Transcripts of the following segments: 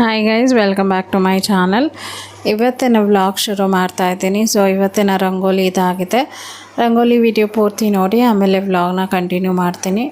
Hi guys welcome back to my channel ಇವತ್ತಿನ vlog ಶುರು ಮಾಡ್ತಾ ಇದ್ದೀನಿ. ಸೊ ಇವತ್ತಿನ ರಂಗೋಲಿ ಇದಾಗಿದೆ. ರಂಗೋಲಿ ವಿಡಿಯೋ ಪೂರ್ತಿ ನೋಡಿ, ಆಮೇಲೆ ವ್ಲಾಗ್ನ ಕಂಟಿನ್ಯೂ ಮಾಡ್ತೀನಿ.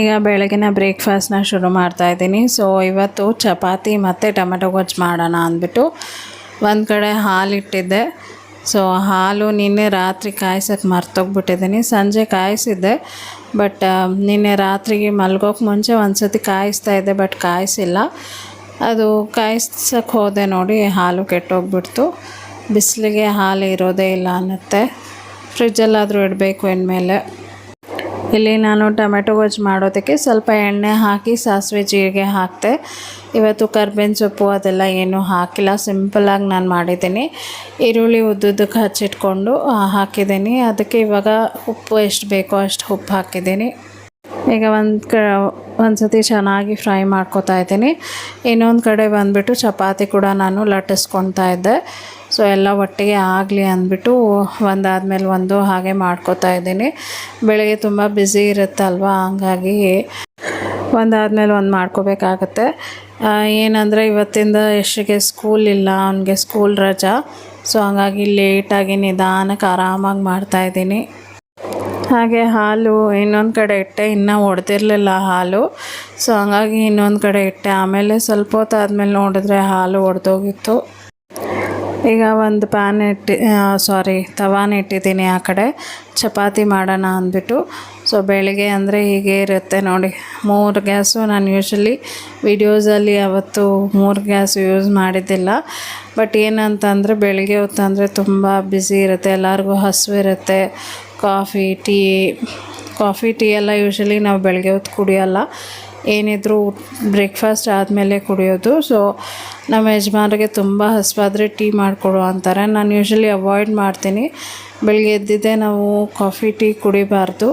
ಈಗ ಬೆಳಗಿನ ಬ್ರೇಕ್ಫಾಸ್ಟ್ನ ಶುರು ಮಾಡ್ತಾ ಇದ್ದೀನಿ. ಸೊ ಇವತ್ತು ಚಪಾತಿ ಮತ್ತು ಟೊಮೆಟೊ ಗೊಜ್ಜು ಮಾಡೋಣ ಅಂದ್ಬಿಟ್ಟು ಒಂದು ಕಡೆ ಹಾಲು ಇಟ್ಟಿದ್ದೆ. ಸೊ ಹಾಲು ನಿನ್ನೆ ರಾತ್ರಿ ಕಾಯಿಸೋಕ್ಕೆ ಮರ್ತೋಗ್ಬಿಟ್ಟಿದ್ದೀನಿ. ಸಂಜೆ ಕಾಯಿಸಿದ್ದೆ ಬಟ್ ನಿನ್ನೆ ರಾತ್ರಿಗೆ ಮಲ್ಗೋಕೆ ಮುಂಚೆ ಒಂದು ಸತಿ ಕಾಯಿಸ್ತಾ ಇದ್ದೆ ಬಟ್ ಕಾಯಿಸಿಲ್ಲ. ಅದು ಕಾಯಿಸೋಕ್ಕೆ ಹೋದೆ ನೋಡಿ, ಹಾಲು ಕೆಟ್ಟೋಗ್ಬಿಡ್ತು. ಬಿಸಿಲಿಗೆ ಹಾಲು ಇರೋದೇ ಇಲ್ಲ ಅನ್ನತ್ತೆ. ಫ್ರಿಜ್ಜಲ್ಲಾದರೂ ಇಡಬೇಕು ಇನ್ಮೇಲೆ ಇಲ್ಲಿ ನಾನು ಟೊಮೆಟೊ ಗೊಜ್ಜು ಮಾಡೋದಕ್ಕೆ ಸ್ವಲ್ಪ ಎಣ್ಣೆ ಹಾಕಿ ಸಾಸಿವೆ ಜೀರಿಗೆ ಹಾಕಿದೆ ಇವತ್ತು ಕರ್ಬೇವಿನ ಸೊಪ್ಪು ಅದೆಲ್ಲ ಏನೂ ಹಾಕಿಲ್ಲ. ಸಿಂಪಲಾಗಿ ನಾನು ಮಾಡಿದ್ದೀನಿ. ಈರುಳ್ಳಿ ಉದ್ದುದ್ದಕ್ಕೆ ಹಚ್ಚಿಟ್ಕೊಂಡು ಹಾಕಿದ್ದೀನಿ. ಅದಕ್ಕೆ ಇವಾಗ ಉಪ್ಪು ಎಷ್ಟು ಬೇಕೋ ಅಷ್ಟು ಉಪ್ಪು ಹಾಕಿದ್ದೀನಿ. ಈಗ ಒಂದು ಒಂದು ಸತಿ ಚೆನ್ನಾಗಿ ಫ್ರೈ ಮಾಡ್ಕೋತಾ ಇದ್ದೀನಿ. ಇನ್ನೊಂದು ಕಡೆ ಬಂದುಬಿಟ್ಟು ಚಪಾತಿ ಕೂಡ ನಾನು ಲಟ್ಟಿಸ್ಕೊತಾ ಇದ್ದೆ. ಸೊ ಎಲ್ಲ ಒಟ್ಟಿಗೆ ಆಗಲಿ ಅಂದ್ಬಿಟ್ಟು ಒಂದಾದ್ಮೇಲೆ ಒಂದು ಹಾಗೆ ಮಾಡ್ಕೋತಾ ಇದ್ದೀನಿ. ಬೆಳಗ್ಗೆ ತುಂಬ ಬ್ಯುಸಿ ಇರುತ್ತಲ್ವ, ಹಂಗಾಗಿ ಒಂದಾದ್ಮೇಲೆ ಒಂದು ಮಾಡ್ಕೋಬೇಕಾಗತ್ತೆ. ಏನಂದರೆ ಇವತ್ತಿಂದ ಎಷ್ಟಿಗೆ ಸ್ಕೂಲ್ ಇಲ್ಲ, ಅವನಿಗೆ ಸ್ಕೂಲ್ ರಜಾ. ಸೊ ಹಂಗಾಗಿ ಲೇಟಾಗಿ ನಿಧಾನಕ್ಕೆ ಆರಾಮಾಗಿ ಮಾಡ್ತಾಯಿದ್ದೀನಿ ಹಾಗೆ ಹಾಲು ಇನ್ನೊಂದು ಕಡೆ ಇಟ್ಟೆ, ಇನ್ನೂ ಒಡೆದಿರಲಿಲ್ಲ ಹಾಲು. ಸೊ ಹಂಗಾಗಿ ಇನ್ನೊಂದು ಕಡೆ ಇಟ್ಟೆ. ಆಮೇಲೆ ಸ್ವಲ್ಪ ಹೊತ್ತು ಆದಮೇಲೆ ನೋಡಿದ್ರೆ ಹಾಲು ಒಡೆದೋಗಿತ್ತು. ಈಗ ಒಂದು ಪ್ಯಾನ್ ಇಟ್ಟು ಸಾರಿ ತವಾನ ಇಟ್ಟಿದ್ದೀನಿ ಆ ಕಡೆ. ಚಪಾತಿ ಮಾಡೋಣ ಅಂದ್ಬಿಟ್ಟು. ಸೊ ಬೆಳಿಗ್ಗೆ ಅಂದರೆ ಹೀಗೆ ಇರುತ್ತೆ ನೋಡಿ. ಮೂರು ಗ್ಯಾಸು, ನಾನು ಯೂಶ್ವಲಿ ವಿಡಿಯೋಸಲ್ಲಿ ಅವತ್ತು ಮೂರು ಗ್ಯಾಸ್ ಯೂಸ್ ಮಾಡಿದ್ದಿಲ್ಲ. ಬಟ್ ಏನಂತಂದರೆ ಬೆಳಿಗ್ಗೆ ಹೊತ್ತಂದರೆ ತುಂಬ ಬ್ಯುಸಿ ಇರುತ್ತೆ. ಎಲ್ಲರಿಗೂ ಹಸಿವಿರುತ್ತೆ. ಕಾಫಿ, ಟೀ ಕಾಫಿ, ಟೀ ಎಲ್ಲ ಯೂಶ್ವಲಿ ನಾವು ಬೆಳಗ್ಗೆ ಹೊತ್ತು ಕುಡಿಯೋಲ್ಲ. ಏನಿದ್ರು ಬ್ರೇಕ್ಫಾಸ್ಟ್ ಆದಮೇಲೆ ಕುಡಿಯೋದು. ಸೊ ನಮ್ಮ ಯಜಮಾನ್ರಿಗೆ ತುಂಬ ಹಸುವಾದರೆ ಟೀ ಮಾಡಿಕೊಡು ಅಂತಾರೆ. ನಾನು ಯೂಶ್ವಲಿ ಅವಾಯ್ಡ್ ಮಾಡ್ತೀನಿ. ಬೆಳಗ್ಗೆ ಎದ್ದಿದ್ದೆ ನಾವು ಕಾಫಿ, ಟೀ ಕುಡಿಬಾರ್ದು.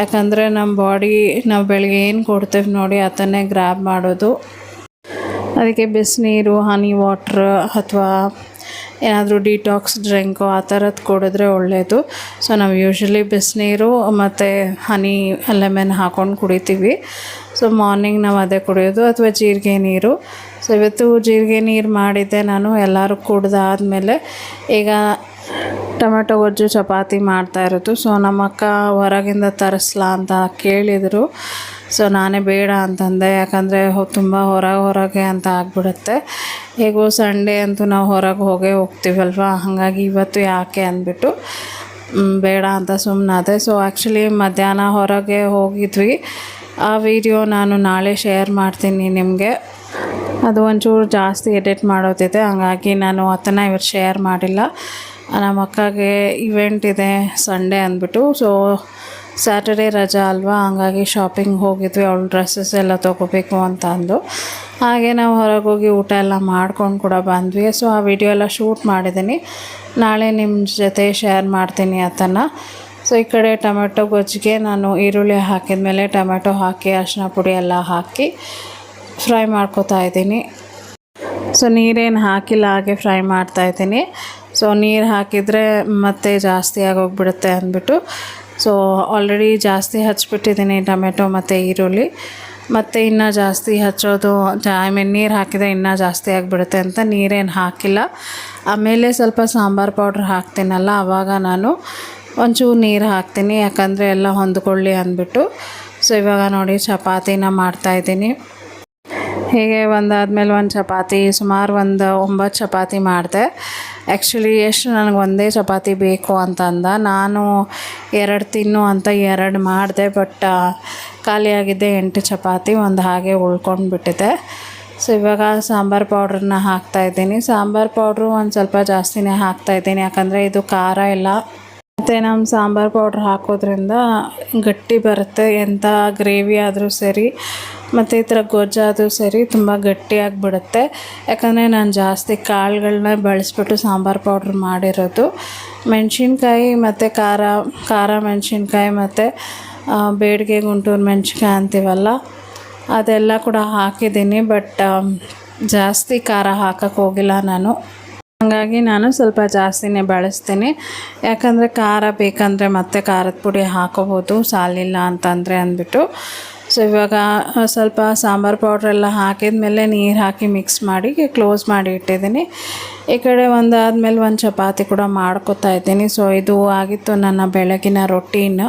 ಯಾಕಂದರೆ ನಮ್ಮ ಬಾಡಿ ನಾವು ಬೆಳಗ್ಗೆ ಏನು ಕೊಡ್ತೇವೆ ನೋಡಿ ಅದನ್ನೇ ಗ್ರ್ಯಾಬ್ ಮಾಡೋದು. ಅದಕ್ಕೆ ಬಿಸಿನೀರು ಹನಿ ವಾಟ್ರ್ ಅಥವಾ ಏನಾದರೂ ಡಿಟಾಕ್ಸ್ ಡ್ರಿಂಕು ಆ ಥರದ್ದು ಕುಡಿದ್ರೆ ಒಳ್ಳೆಯದು ಸೊ ನಾವು ಯೂಶ್ವಲಿ ಬಿಸಿನೀರು ಮತ್ತು ಹನಿ ಲೆಮನ್ ಹಾಕ್ಕೊಂಡು ಕುಡಿತೀವಿ. ಸೊ ಮಾರ್ನಿಂಗ್ ನಾವು ಅದೇ ಕುಡಿಯೋದು ಅಥವಾ ಜೀರಿಗೆ ನೀರು. ಸೊ ಇವತ್ತು ಜೀರಿಗೆ ನೀರು ಮಾಡಿದ್ದೆ ನಾನು, ಎಲ್ಲರೂ ಕುಡ್ದಾದಮೇಲೆ ಈಗ ಟೊಮೆಟೊ ಗೊಜ್ಜು ಚಪಾತಿ ಮಾಡ್ತಾ ಇರೋದು. ಸೊ ನಮ್ಮ ಅಕ್ಕ ಹೊರಗಿಂದ ತರಿಸ್ಲಾ ಅಂತ ಕೇಳಿದರು. ಸೊ ನಾನೇ ಬೇಡ ಅಂತಂದೆ. ಯಾಕಂದರೆ ತುಂಬ ಹೊರಗೆ ಹೊರಗೆ ಅಂತ ಆಗಿಬಿಡುತ್ತೆ. ಹೇಗೋ ಸಂಡೇ ಅಂತೂ ನಾವು ಹೊರಗೆ ಹೋಗೇ ಹೋಗ್ತೀವಲ್ವ? ಹಾಗಾಗಿ ಇವತ್ತು ಯಾಕೆ ಅಂದ್ಬಿಟ್ಟು ಬೇಡ ಅಂತ ಸುಮ್ಮನಾದೆ ಸೊ ಆ್ಯಕ್ಚುಲಿ ಮಧ್ಯಾಹ್ನ ಹೊರಗೆ ಹೋಗಿದ್ವಿ. ಆ ವಿಡಿಯೋ ನಾನು ನಾಳೆ ಶೇರ್ ಮಾಡ್ತೀನಿ ನಿಮಗೆ. ಅದು ಒಂಚೂರು ಜಾಸ್ತಿ ಎಡಿಟ್ ಮಾಡೋದಿದೆ. ಹಾಗಾಗಿ ನಾನು ಅದನ್ನು ಇವತ್ತು ಶೇರ್ ಮಾಡಿಲ್ಲ. ನಮ್ಮ ಅಕ್ಕಗೆ ಇವೆಂಟ್ ಇದೆ ಸಂಡೇ ಅಂದ್ಬಿಟ್ಟು. ಸೊ ಸ್ಯಾಟರ್ಡೇ ರಜಾ ಅಲ್ವಾ? ಹಂಗಾಗಿ ಶಾಪಿಂಗ್ ಹೋಗಿದ್ವಿ. ಅವಳು ಡ್ರೆಸ್ಸಸ್ ಎಲ್ಲ ತೊಗೋಬೇಕು ಅಂತ ಅಂದು ಹಾಗೆ ನಾವು ಹೊರಗೆ ಹೋಗಿ ಊಟ ಎಲ್ಲ ಮಾಡ್ಕೊಂಡು ಕೂಡ ಬಂದ್ವಿ. ಸೊ ಆ ವಿಡಿಯೋ ಎಲ್ಲ ಶೂಟ್ ಮಾಡಿದ್ದೀನಿ. ನಾಳೆ ನಿಮ್ಮ ಜೊತೆ ಶೇರ್ ಮಾಡ್ತೀನಿ ಅದನ್ನು ಸೊ ಈ ಕಡೆ ಟೊಮೆಟೊ ಗೊಜ್ಜಿಗೆ ನಾನು ಈರುಳ್ಳಿ ಹಾಕಿದ ಮೇಲೆ ಟೊಮೆಟೊ ಹಾಕಿ ಅರಿಶಿನ ಪುಡಿ ಎಲ್ಲ ಹಾಕಿ ಫ್ರೈ ಮಾಡ್ಕೋತಾ ಇದ್ದೀನಿ. ಸೊ ನೀರೇನು ಹಾಕಿಲ್ಲ, ಹಾಗೆ ಫ್ರೈ ಮಾಡ್ತಾ ಇದ್ದೀನಿ. ಸೊ ನೀರು ಹಾಕಿದರೆ ಮತ್ತೆ ಜಾಸ್ತಿ ಆಗೋಗ್ಬಿಡುತ್ತೆ ಅಂದ್ಬಿಟ್ಟು ಸೊ ಆಲ್ರೆಡಿ ಜಾಸ್ತಿ ಹಚ್ಚಿಬಿಟ್ಟಿದ್ದೀನಿ ಟೊಮೆಟೊ ಮತ್ತು ಈರುಳ್ಳಿ. ಮತ್ತು ಇನ್ನೂ ಜಾಸ್ತಿ ಹಚ್ಚೋದು ಐ ಮೀನ್ ನೀರು ಹಾಕಿದರೆ ಇನ್ನೂ ಜಾಸ್ತಿ ಆಗಿಬಿಡುತ್ತೆ ಅಂತ ನೀರೇನು ಹಾಕಿಲ್ಲ. ಆಮೇಲೆ ಸ್ವಲ್ಪ ಸಾಂಬಾರು ಪೌಡ್ರ್ ಹಾಕ್ತೀನಲ್ಲ ಆವಾಗ ನಾನು ಒಂಚೂರು ನೀರು ಹಾಕ್ತೀನಿ, ಯಾಕಂದರೆ ಎಲ್ಲ ಹೊಂದ್ಕೊಳ್ಳಿ ಅಂದ್ಬಿಟ್ಟು. ಸೊ ಇವಾಗ ನೋಡಿ, ಚಪಾತಿನ ಮಾಡ್ತಾಯಿದ್ದೀನಿ ಹೀಗೆ ಒಂದಾದ್ಮೇಲೆ ಒಂದು ಚಪಾತಿ, ಸುಮಾರು ಒಂದು ಒಂಬತ್ತು ಚಪಾತಿ ಮಾಡಿದೆ. ಆ್ಯಕ್ಚುಲಿ ಎಷ್ಟು ನನಗೆ ಒಂದೇ ಚಪಾತಿ ಬೇಕು ಅಂತ ಅಂದ. ನಾನು ಎರಡು ತಿನ್ನು ಅಂತ ಎರಡು ಮಾಡಿದೆ ಬಟ್ ಖಾಲಿಯಾಗಿದ್ದೆ ಎಂಟು ಚಪಾತಿ, ಒಂದು ಹಾಗೆ ಉಳ್ಕೊಂಡು ಬಿಟ್ಟಿದೆ ಸೊ ಇವಾಗ ಸಾಂಬಾರು ಪೌಡ್ರನ್ನ ಹಾಕ್ತಾಯಿದ್ದೀನಿ ಸಾಂಬಾರು ಪೌಡ್ರು ಒಂದು ಸ್ವಲ್ಪ ಜಾಸ್ತಿನೇ ಹಾಕ್ತಾಯಿದ್ದೀನಿ ಯಾಕಂದರೆ ಇದು ಖಾರ ಎಲ್ಲ ಮತ್ತು ನಮ್ಮ ಸಾಂಬಾರು ಪೌಡ್ರ್ ಹಾಕೋದ್ರಿಂದ ಗಟ್ಟಿ ಬರುತ್ತೆ ಎಂಥ ಗ್ರೇವಿ ಆದರೂ ಸರಿ, ಮತ್ತು ಈ ಥರ ಗೊಜ್ಜಾದರೂ ಸರಿ ತುಂಬ ಗಟ್ಟಿಯಾಗಿಬಿಡುತ್ತೆ ಯಾಕಂದರೆ ನಾನು ಜಾಸ್ತಿ ಕಾಳುಗಳನ್ನ ಬಳಸ್ಬಿಟ್ಟು ಸಾಂಬಾರು ಪೌಡ್ರ್ ಮಾಡಿರೋದು. ಮೆಣಸಿನ್ಕಾಯಿ ಮತ್ತು ಖಾರ ಖಾರ ಮೆಣಸಿನ್ಕಾಯಿ ಮತ್ತು ಬೇಡಿಗೆ ಗುಂಟೂರು ಮೆಣಸಿನ್ಕಾಯಿ ಅಂತೀವಲ್ಲ, ಅದೆಲ್ಲ ಕೂಡ ಹಾಕಿದ್ದೀನಿ, ಬಟ್ ಜಾಸ್ತಿ ಖಾರ ಹಾಕಕ್ಕೆ ಹೋಗಿಲ್ಲ ನಾನು. ಹಾಗಾಗಿ ನಾನು ಸ್ವಲ್ಪ ಜಾಸ್ತಿನೇ ಬಳಸ್ತೀನಿ. ಯಾಕಂದರೆ ಖಾರ ಬೇಕಂದರೆ ಮತ್ತೆ ಖಾರದ ಪುಡಿ ಹಾಕೋಬೋದು, ಸಾಲಿಲ್ಲ ಅಂತಂದರೆ ಅಂದ್ಬಿಟ್ಟು. ಸೊ ಇವಾಗ ಸ್ವಲ್ಪ ಸಾಂಬಾರು ಪೌಡ್ರೆಲ್ಲ ಹಾಕಿದ ಮೇಲೆ ನೀರು ಹಾಕಿ ಮಿಕ್ಸ್ ಮಾಡಿ ಕ್ಲೋಸ್ ಮಾಡಿ ಇಟ್ಟಿದ್ದೀನಿ. ಈ ಕಡೆ ಒಂದಾದ್ಮೇಲೆ ಒಂದು ಚಪಾತಿ ಕೂಡ ಮಾಡ್ಕೊತಾ ಇದ್ದೀನಿ. ಸೊ ಇದು ಆಗಿತ್ತು ನನ್ನ ಬೆಳಗಿನ ರೊಟೀನ್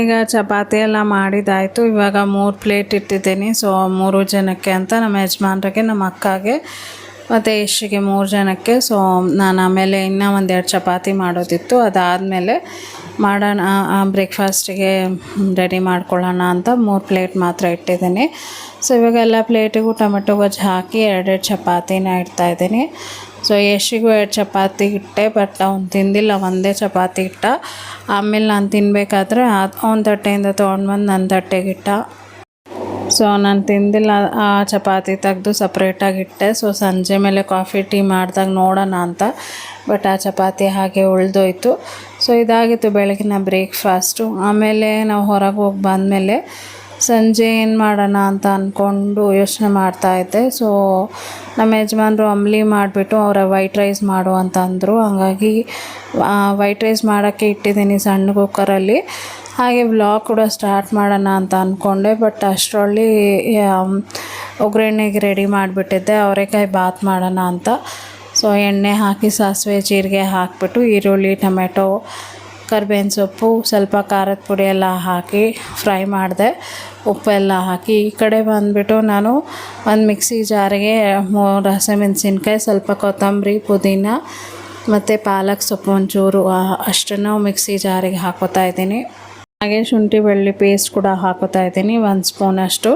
ಈಗ ಚಪಾತಿ ಎಲ್ಲ ಮಾಡಿದಾಯಿತು ಇವಾಗ ಮೂರು ಪ್ಲೇಟ್ ಇಟ್ಟಿದ್ದೀನಿ. ಸೊ ಮೂರು ಜನಕ್ಕೆ ಅಂತ ನಮ್ಮ ಯಜಮಾನ್ರಿಗೆ, ನಮ್ಮ ಅಕ್ಕಗೆ, ಮತ್ತು ಇಷ್ಟಿಗೆ ಮೂರು ಜನಕ್ಕೆ. ಸೊ ನಾನು ಆಮೇಲೆ ಇನ್ನೂ ಒಂದೆರಡು ಚಪಾತಿ ಮಾಡೋದಿತ್ತು. ಅದಾದಮೇಲೆ ಮಾಡೋಣ ಬ್ರೇಕ್ಫಾಸ್ಟಿಗೆ ರೆಡಿ ಮಾಡ್ಕೊಳ್ಳೋಣ ಅಂತ ಮೂರು ಪ್ಲೇಟ್ ಮಾತ್ರ ಇಟ್ಟಿದ್ದೀನಿ. ಸೊ ಇವಾಗ ಎಲ್ಲ ಪ್ಲೇಟಿಗೂ ಟೊಮೆಟೊ ಗೊಜ್ಜು ಹಾಕಿ ಎರಡೆರಡು ಚಪಾತಿನ ಇಡ್ತಾಯಿದ್ದೀನಿ ಸೊ ಯಶಿಗೂ ಎರಡು ಚಪಾತಿ ಇಟ್ಟೆ ಬಟ್ ಅವ್ನು ತಿಂದಿಲ್ಲ, ಒಂದೇ ಚಪಾತಿ ಇಟ್ಟ. ಆಮೇಲೆ ನಾನು ತಿನ್ನಬೇಕಾದ್ರೆ ಅವ್ನ ತಟ್ಟೆಯಿಂದ ತೊಗೊಂಡು ಬಂದು ನನ್ನ ತಟ್ಟೆಗಿಟ್ಟ ಸೊ ನಾನು ತಿಂದಿಲ್ಲ, ಆ ಚಪಾತಿ ತೆಗೆದು ಸಪ್ರೇಟಾಗಿ ಇಟ್ಟೆ. ಸೊ ಸಂಜೆ ಮೇಲೆ ಕಾಫಿ ಟೀ ಮಾಡಿದಾಗ ನೋಡೋಣ ಅಂತ. ಬಟ್ ಆ ಚಪಾತಿ ಹಾಗೆ ಉಳಿದೋಯ್ತು. ಸೊ ಇದಾಗಿತ್ತು ಬೆಳಗಿನ ಬ್ರೇಕ್ಫಾಸ್ಟು ಆಮೇಲೆ ನಾವು ಹೊರಗೆ ಹೋಗಿ ಬಂದಮೇಲೆ ಸಂಜೆ ಏನು ಮಾಡೋಣ ಅಂತ ಅಂದ್ಕೊಂಡು ಯೋಚನೆ ಮಾಡ್ತಾಯಿದ್ದೆ ಸೊ ನಮ್ಮ ಯಜಮಾನರು ಅಂಬ್ಲಿ ಮಾಡಿಬಿಟ್ಟು ಅವರ ವೈಟ್ ರೈಸ್ ಮಾಡು ಅಂತ ಅಂದರು. ಹಾಗಾಗಿ ವೈಟ್ ರೈಸ್ ಮಾಡೋಕ್ಕೆ ಇಟ್ಟಿದ್ದೀನಿ ಸಣ್ಣ ಕುಕ್ಕರಲ್ಲಿ ಹಾಗೆ ವ್ಲಾಗ್ ಕೂಡ ಸ್ಟಾರ್ಟ್ ಮಾಡೋಣ ಅಂತ ಅಂದ್ಕೊಂಡೆ ಬಟ್ ಅಷ್ಟರಲ್ಲಿ ಒಗ್ಗರಣೆಗೆ ರೆಡಿ ಮಾಡಿಬಿಟ್ಟಿದ್ದೆ. ಅವರೆಕಾಯಿ ಬಾತ್ ಮಾಡೋಣ ಅಂತ. ಸೊ ಎಣ್ಣೆ ಹಾಕಿ, ಸಾಸಿವೆ, ಜೀರಿಗೆ ಹಾಕಿಬಿಟ್ಟು, ಈರುಳ್ಳಿ, ಟೊಮೆಟೊ, ಕರ್ಬೇವಿನ ಸೊಪ್ಪು, ಸ್ವಲ್ಪ ಖಾರದ ಪುಡಿ ಎಲ್ಲ ಹಾಕಿ ಫ್ರೈ ಮಾಡಿದೆ. ಉಪ್ಪೆಲ್ಲ ಹಾಕಿ ಈ ಕಡೆ ಬಂದುಬಿಟ್ಟು ನಾನು ಒಂದು ಮಿಕ್ಸಿ ಜಾರಿಗೆ ಮೂರು ಹಸಿಮೆಣ್ಸಿನ್ಕಾಯಿ ಸ್ವಲ್ಪ ಕೊತ್ತಂಬರಿ, ಪುದೀನ ಮತ್ತು ಪಾಲಕ್ ಸೊಪ್ಪು ಒಂಚೂರು ಅಷ್ಟನ್ನು ಮಿಕ್ಸಿ ಜಾರಿಗೆ ಹಾಕೋತಾ ಇದ್ದೀನಿ. ಹಾಗೆ ಶುಂಠಿ ಬೆಳ್ಳಿ ಪೇಸ್ಟ್ ಕೂಡ ಹಾಕೋತಾ ಇದ್ದೀನಿ, ಒಂದು ಸ್ಪೂನಷ್ಟು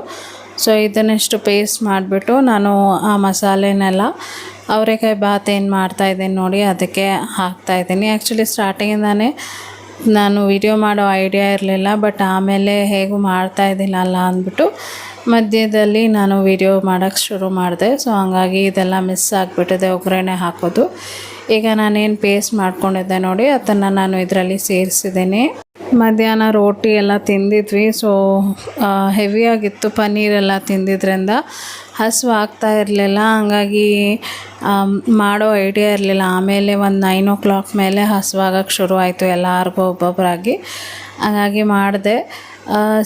ಸೊ ಇದನ್ನಷ್ಟು ಪೇಸ್ಟ್ ಮಾಡಿಬಿಟ್ಟು ನಾನು ಆ ಮಸಾಲೆನೆಲ್ಲ ಅವರೆಕಾಯಿ ಬಾತ್ ಏನು ಮಾಡ್ತಾಯಿದ್ದೀನಿ ನೋಡಿ, ಅದಕ್ಕೆ ಹಾಕ್ತಾಯಿದ್ದೀನಿ ಆ್ಯಕ್ಚುಲಿ ಸ್ಟಾರ್ಟಿಂಗಿಂದಾನೇ ನಾನು ವಿಡಿಯೋ ಮಾಡೋ ಐಡಿಯಾ ಇರಲಿಲ್ಲ ಬಟ್ ಆಮೇಲೆ ಹೇಗೂ ಮಾಡ್ತಾ ಇದ್ದಿಲ್ಲಲ್ಲ ಅಂದ್ಬಿಟ್ಟು ಮಧ್ಯದಲ್ಲಿ ನಾನು ವಿಡಿಯೋ ಮಾಡೋಕ್ಕೆ ಶುರು ಮಾಡಿದೆ. ಸೊ ಹಂಗಾಗಿ ಇದೆಲ್ಲ ಮಿಸ್ ಆಗಿಬಿಟ್ಟಿದೆ, ಒಗ್ಗರಣೆ ಹಾಕೋದು. ಈಗ ನಾನೇನು ಪೇಸ್ಟ್ ಮಾಡ್ಕೊಂಡಿದ್ದೆ ನೋಡಿ, ಅದನ್ನು ನಾನು ಇದರಲ್ಲಿ ಸೇರಿಸಿದ್ದೀನಿ. ಮಧ್ಯಾಹ್ನ ರೋಟಿ ಎಲ್ಲ ತಿಂದಿದ್ವಿ. ಸೊ ಹೆವಿಯಾಗಿತ್ತು ಪನ್ನೀರೆಲ್ಲ ತಿಂದಿದ್ರಿಂದ. ಹಸಿವು ಆಗ್ತಾ ಇರಲಿಲ್ಲ. ಹಂಗಾಗಿ ಮಾಡೋ ಐಡಿಯಾ ಇರಲಿಲ್ಲ. ಆಮೇಲೆ ಒಂದು ನೈನ್ ಓ ಕ್ಲಾಕ್ ಮೇಲೆ ಹಸಿವಾಗಕ್ಕೆ ಶುರು ಆಯಿತು ಎಲ್ಲರಿಗೂ ಒಬ್ಬೊಬ್ಬರಾಗಿ ಹಾಗಾಗಿ ಮಾಡಿದೆ.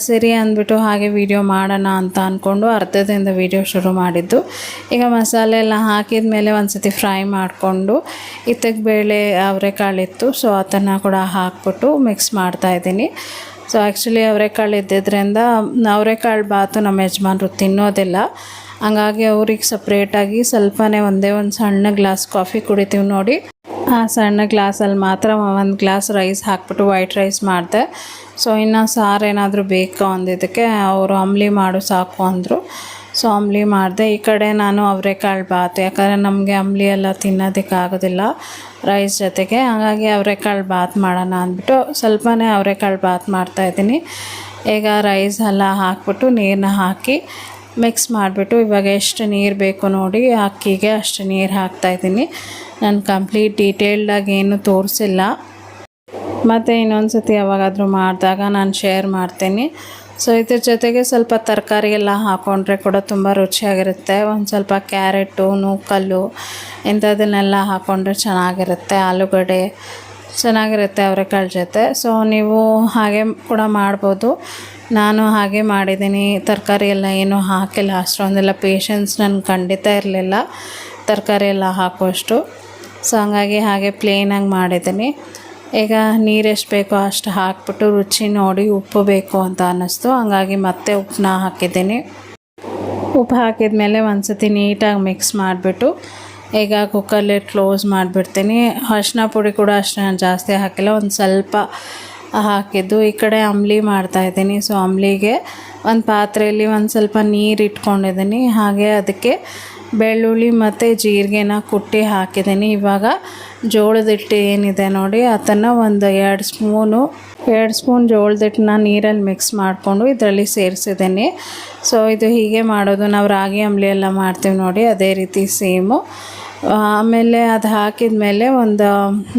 ಸರಿ ಅಂದ್ಬಿಟ್ಟು ಹಾಗೆ ವಿಡಿಯೋ ಮಾಡೋಣ ಅಂತ ಅಂದ್ಕೊಂಡು ಅರ್ಧದಿಂದ ವಿಡಿಯೋ ಶುರು ಮಾಡಿದ್ದು. ಈಗ ಮಸಾಲೆ ಎಲ್ಲ ಹಾಕಿದ ಮೇಲೆ ಒಂದು ಸತಿ ಫ್ರೈ ಮಾಡಿಕೊಂಡು ಇತ್ತಕ್ಕೆ ಬೇಳೆ ಅವರೆಕಾಳಿತ್ತು ಸೊ ಅದನ್ನು ಕೂಡ ಹಾಕ್ಬಿಟ್ಟು ಮಿಕ್ಸ್ ಮಾಡ್ತಾಯಿದ್ದೀನಿ ಸೊ ಆ್ಯಕ್ಚುಲಿ ಅವರೆಕಾಳು ಇದ್ದಿದ್ದರಿಂದ ಅವರೆಕಾಳು ಬಾತು ನಮ್ಮ ಯಜಮಾನರು ತಿನ್ನೋದಿಲ್ಲ. ಹಂಗಾಗಿ ಅವ್ರಿಗೆ ಸಪ್ರೇಟಾಗಿ ಸ್ವಲ್ಪನೇ ಒಂದೇ ಒಂದು ಸಣ್ಣ ಗ್ಲಾಸ್ ಕಾಫಿ ಕುಡಿತೀವಿ ನೋಡಿ. ಆ ಸಣ್ಣ ಗ್ಲಾಸಲ್ಲಿ ಮಾತ್ರ ಒಂದು ಗ್ಲಾಸ್ ರೈಸ್ ಹಾಕ್ಬಿಟ್ಟು ವೈಟ್ ರೈಸ್ ಮಾಡಿದೆ. ಸೊ ಇನ್ನು ಸಾರು ಏನಾದರೂ ಬೇಕು ಅಂದಿದ್ದಕ್ಕೆ ಅವರು ಅಂಬ್ಲಿ ಮಾಡು ಸಾಕು ಅಂದರು. ಸೊ ಅಂಬ್ಲಿ ಮಾಡಿದೆ. ಈ ಕಡೆ ನಾನು ಅವರೆಕಾಳು ಬಾತ್, ಯಾಕಂದರೆ ನಮಗೆ ಅಂಬ್ಲಿ ಎಲ್ಲ ತಿನ್ನೋದಕ್ಕೆ ಆಗೋದಿಲ್ಲ ರೈಸ್ ಜೊತೆಗೆ. ಹಾಗಾಗಿ ಅವರೆಕಾಳು ಬಾತ್ ಮಾಡೋಣ ಅಂದ್ಬಿಟ್ಟು ಸ್ವಲ್ಪನೇ ಅವರೆಕಾಳು ಬಾತ್ ಮಾಡ್ತಾಯಿದ್ದೀನಿ ಈಗ ರೈಸ್ ಎಲ್ಲ ಹಾಕ್ಬಿಟ್ಟು ನೀರನ್ನ ಹಾಕಿ ಮಿಕ್ಸ್ ಮಾಡಿಬಿಟ್ಟು ಇವಾಗ ಎಷ್ಟು ನೀರು ಬೇಕು ನೋಡಿ ಅಕ್ಕಿಗೆ ಅಷ್ಟು ನೀರು ಹಾಕ್ತಾಯಿದ್ದೀನಿ ನಾನು ಕಂಪ್ಲೀಟ್ ಡೀಟೇಲ್ಡಾಗಿ ಏನು ತೋರಿಸಿಲ್ಲ. ಮತ್ತು ಇನ್ನೊಂದು ಸತಿ ಯಾವಾಗಾದರೂ ಮಾಡಿದಾಗ ನಾನು ಶೇರ್ ಮಾಡ್ತೀನಿ. ಸೊ ಇದ್ರ ಜೊತೆಗೆ ಸ್ವಲ್ಪ ತರಕಾರಿ ಎಲ್ಲ ಹಾಕ್ಕೊಂಡ್ರೆ ಕೂಡ ತುಂಬ ರುಚಿಯಾಗಿರುತ್ತೆ. ಒಂದು ಸ್ವಲ್ಪ ಕ್ಯಾರೆಟು, ನೂಕಲ್ಲು ಇಂಥದನ್ನೆಲ್ಲ ಹಾಕ್ಕೊಂಡ್ರೆ ಚೆನ್ನಾಗಿರುತ್ತೆ. ಆಲೂಗಡ್ಡೆ ಚೆನ್ನಾಗಿರುತ್ತೆ, ಅವರೆಕಾಳು ಜೊತೆ. ಸೊ ನೀವು ಹಾಗೆ ಕೂಡ ಮಾಡ್ಬೋದು. ನಾನು ಹಾಗೆ ಮಾಡಿದ್ದೀನಿ. ತರಕಾರಿ ಎಲ್ಲ ಏನೂ ಹಾಕಿಲ್ಲ. ಅಷ್ಟೊಂದೆಲ್ಲ ಪೇಷನ್ಸ್ ನನಗೆ ಖಂಡಿತ ಇರಲಿಲ್ಲ. ತರಕಾರಿ ಎಲ್ಲ ಹಾಕುವಷ್ಟು. ಸೊ ಹಂಗಾಗಿ ಹಾಗೆ ಪ್ಲೇನಾಗಿ ಮಾಡಿದ್ದೀನಿ. ಈಗ ನೀರು ಎಷ್ಟು ಬೇಕೋ ಅಷ್ಟು ಹಾಕ್ಬಿಟ್ಟು ರುಚಿ ನೋಡಿ ಉಪ್ಪು ಬೇಕು ಅಂತ ಅನ್ನಿಸ್ತು. ಹಂಗಾಗಿ ಮತ್ತೆ ಉಪ್ಪನ್ನ ಹಾಕಿದ್ದೀನಿ. ಉಪ್ಪು ಹಾಕಿದ ಮೇಲೆ ಒಂದು ಸತಿ ನೀಟಾಗಿ ಮಿಕ್ಸ್ ಮಾಡಿಬಿಟ್ಟು ಈಗ ಕುಕ್ಕರ್ಲಿ ಕ್ಲೋಸ್ ಮಾಡಿಬಿಡ್ತೀನಿ. ಅರಿಶಿನ ಪುಡಿ ಕೂಡ ಅಷ್ಟು ನಾನು ಜಾಸ್ತಿ ಹಾಕಿಲ್ಲ. ಒಂದು ಸ್ವಲ್ಪ ಹಾಕಿದ್ದು. ಈ ಕಡೆ ಅಂಬ್ಲಿ ಮಾಡ್ತಾಯಿದ್ದೀನಿ ಸೊ ಅಂಬ್ಲಿಗೆ ಒಂದು ಪಾತ್ರೆಯಲ್ಲಿ ಒಂದು ಸ್ವಲ್ಪ ನೀರು ಇಟ್ಕೊಂಡಿದ್ದೀನಿ. ಹಾಗೆ ಅದಕ್ಕೆ ಬೆಳ್ಳುಳ್ಳಿ ಮತ್ತು ಜೀರಿಗೆನ ಕುಟ್ಟಿ ಹಾಕಿದ್ದೀನಿ. ಇವಾಗ ಜೋಳದ ಹಿಟ್ಟು ಏನಿದೆ ನೋಡಿ, ಅದನ್ನು ಒಂದು ಎರಡು ಸ್ಪೂನು, ಎರಡು ಸ್ಪೂನ್ ಜೋಳದ ಹಿಟ್ಟನ್ನ ನೀರಲ್ಲಿ ಮಿಕ್ಸ್ ಮಾಡಿಕೊಂಡು ಇದರಲ್ಲಿ ಸೇರಿಸಿದ್ದೀನಿ. ಸೊ ಇದು ಹೀಗೆ ಮಾಡೋದು. ನಾವು ರಾಗಿ ಅಂಬ್ಲಿ ಎಲ್ಲ ಮಾಡ್ತೀವಿ ನೋಡಿ, ಅದೇ ರೀತಿ ಸೇಮು. ಆಮೇಲೆ ಅದು ಹಾಕಿದ ಮೇಲೆ ಒಂದು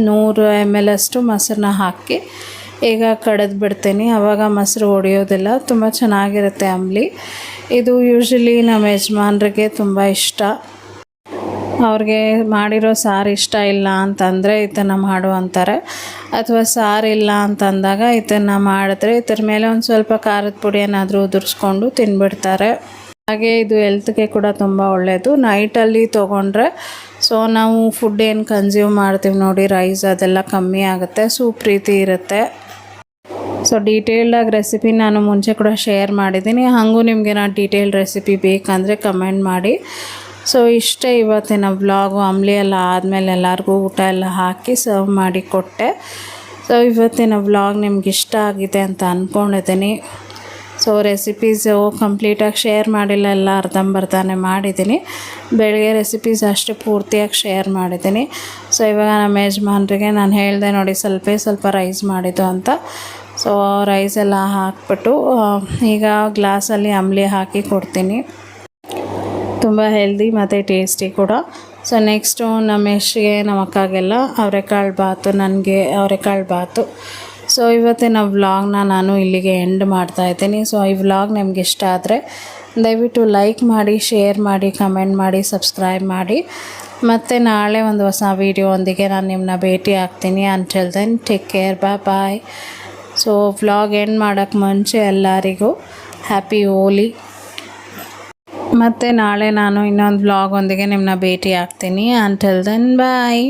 ನೂರು ಎಂ ಎಲ್ ಅಷ್ಟು ಮೊಸರನ್ನ ಹಾಕಿ ಈಗ ಕಡೆದು ಬಿಡ್ತೀನಿ. ಆವಾಗ ಮೊಸರು ಹೊಡೆಯೋದಿಲ್ಲ ತುಂಬ ಚೆನ್ನಾಗಿರುತ್ತೆ ಅಂಬ್ಲಿ. ಇದು ಯೂಶ್ವಲಿ ನಮ್ಮ ಯಜಮಾನ್ರಿಗೆ ತುಂಬ ಇಷ್ಟ. ಅವ್ರಿಗೆ ಮಾಡಿರೋ ಸಾರು ಇಷ್ಟ ಇಲ್ಲ ಅಂತಂದರೆ ಇದನ್ನು ಮಾಡು ಅಂತಾರೆ. ಅಥವಾ ಸಾರು ಇಲ್ಲ ಅಂತಂದಾಗ ಇದನ್ನು ಮಾಡಿದ್ರೆ ಇದ್ರ ಮೇಲೆ ಒಂದು ಸ್ವಲ್ಪ ಖಾರದ ಪುಡಿ ಏನಾದರೂ ಉದುರಿಸ್ಕೊಂಡು ತಿನ್ಬಿಡ್ತಾರೆ. ಹಾಗೆ ಇದು ಹೆಲ್ತ್ಗೆ ಕೂಡ ತುಂಬ ಒಳ್ಳೆಯದು ನೈಟಲ್ಲಿ ತೊಗೊಂಡ್ರೆ ಸೊ ನಾವು ಫುಡ್ ಏನು ಕನ್ಸ್ಯೂಮ್ ಮಾಡ್ತೀವಿ ನೋಡಿ ರೈಸ್ ಅದೆಲ್ಲ ಕಮ್ಮಿ ಆಗುತ್ತೆ ಸೂಪ್ ರೀತಿ ಇರುತ್ತೆ. ಸೊ ಡೀಟೇಲ್ಡಾಗಿ ರೆಸಿಪಿ ನಾನು ಮುಂಚೆ ಕೂಡ ಶೇರ್ ಮಾಡಿದ್ದೀನಿ. ಹಾಗೂ ನಿಮಗೆ ನಾನು ಡೀಟೇಲ್ ರೆಸಿಪಿ ಬೇಕಂದರೆ ಕಮೆಂಟ್ ಮಾಡಿ. ಸೊ ಇಷ್ಟೇ ಇವತ್ತಿನ ವ್ಲಾಗು ಅಂಬ್ಲಿ ಎಲ್ಲ ಆದಮೇಲೆ ಎಲ್ಲರಿಗೂ ಊಟ ಎಲ್ಲ ಹಾಕಿ ಸರ್ವ್ ಮಾಡಿ ಕೊಟ್ಟೆ. ಸೊ ಇವತ್ತಿನ ವ್ಲಾಗ್ ನಿಮ್ಗೆ ಇಷ್ಟ ಆಗಿದೆ ಅಂತ ಅಂದ್ಕೊಂಡಿದ್ದೀನಿ ಸೊ ರೆಸಿಪೀಸು ಕಂಪ್ಲೀಟಾಗಿ ಶೇರ್ ಮಾಡಿಲ್ಲ, ಎಲ್ಲ ಅರ್ಧಂಬರ್ಧನೇ ಮಾಡಿದ್ದೀನಿ. ಬೆಳಗ್ಗೆ ರೆಸಿಪೀಸ್ ಅಷ್ಟು ಪೂರ್ತಿಯಾಗಿ ಶೇರ್ ಮಾಡಿದ್ದೀನಿ. ಸೊ ಇವಾಗ ನಮ್ಮ ಯಜಮಾನ್ರಿಗೆ ನಾನು ಹೇಳಿದೆ ನೋಡಿ, ಸ್ವಲ್ಪ ಸ್ವಲ್ಪ ರೈಸ್ ಮಾಡಿದ್ದು ಅಂತ. ಸೊ ರೈಸ್ ಎಲ್ಲ ಹಾಕ್ಬಿಟ್ಟು ಈಗ ಗ್ಲಾಸಲ್ಲಿ ಅಂಬ್ಲಿ ಹಾಕಿ ಕೊಡ್ತೀನಿ. ತುಂಬ ಹೆಲ್ದಿ ಮತ್ತು ಟೇಸ್ಟಿ ಕೂಡ. ಸೊ ನೆಕ್ಸ್ಟು ನಮ್ಮ ಯಶ್ಗೆ ನಮ್ಮ ಅಕ್ಕಗೆಲ್ಲ ಅವರೆಕಾಳು ಬಾತು, ನನಗೆ ಅವರೆಕಾಳು ಬಾತು. ಸೊ ಇವತ್ತಿನ ವ್ಲಾಗ್ನ ನಾನು ಇಲ್ಲಿಗೆ ಎಂಡ್ ಮಾಡ್ತಾ ಇದ್ದೀನಿ. ಸೊ ಈ ವ್ಲಾಗ್ ನಿಮ್ಗೆ ಇಷ್ಟ ಆದರೆ ದಯವಿಟ್ಟು ಲೈಕ್ ಮಾಡಿ ಶೇರ್ ಮಾಡಿ ಕಮೆಂಟ್ ಮಾಡಿ ಸಬ್ಸ್ಕ್ರೈಬ್ ಮಾಡಿ. ಮತ್ತು ನಾಳೆ ಒಂದು ಹೊಸ ವೀಡಿಯೋವೊಂದಿಗೆ ನಾನು ನಿಮ್ಮನ್ನ ಭೇಟಿ ಆಗ್ತೀನಿ. Until then take care bye bye so vlog end ಮಾಡೋಕ್ಕೆ ಮುಂಚೆ ಎಲ್ಲರಿಗೂ ಹ್ಯಾಪಿ ಹೋಲಿ ಮತ್ತು ನಾಳೆ ನಾನು ಇನ್ನೊಂದು ವ್ಲಾಗ್ ಒಂದಿಗೆ ನಿಮ್ಮನ್ನ ಭೇಟಿ ಆಗ್ತೀನಿ ಅಂಟಿಲ್ ದೆನ್ ಬಾಯ್